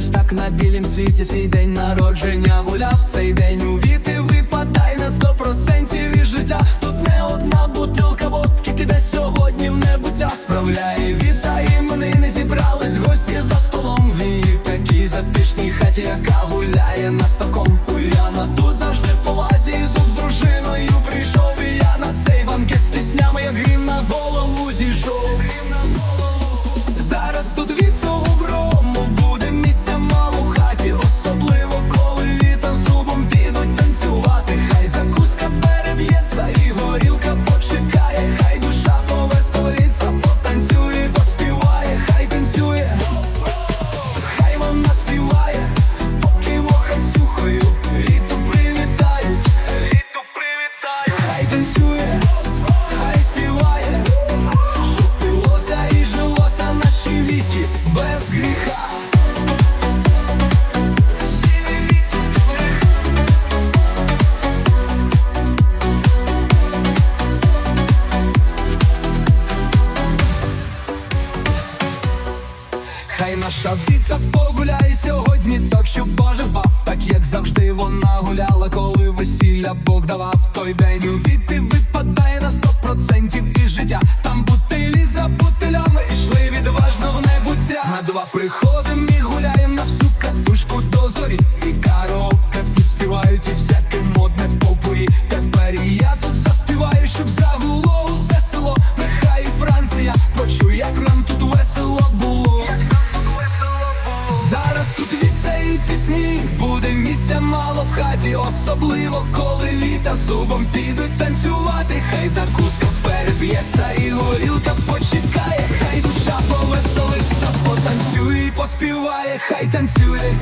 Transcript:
щоб так на білім світі свій день народження гуляв. Цей день у віти випадай на сто процентів і життя. Тут не одна бутилка водки піде сьогодні в небуття. Справляє Хай наша віта погуляє сьогодні, так що Боже збав, так як завжди вона гуляла, коли весілля Бог давав той день пісні буде місця мало в хаті, особливо коли літа зубом підуть танцювати. Хай закуска переб'ється і горілка почекає, хай душа повеселиться, потанцює і поспіває, хай танцює.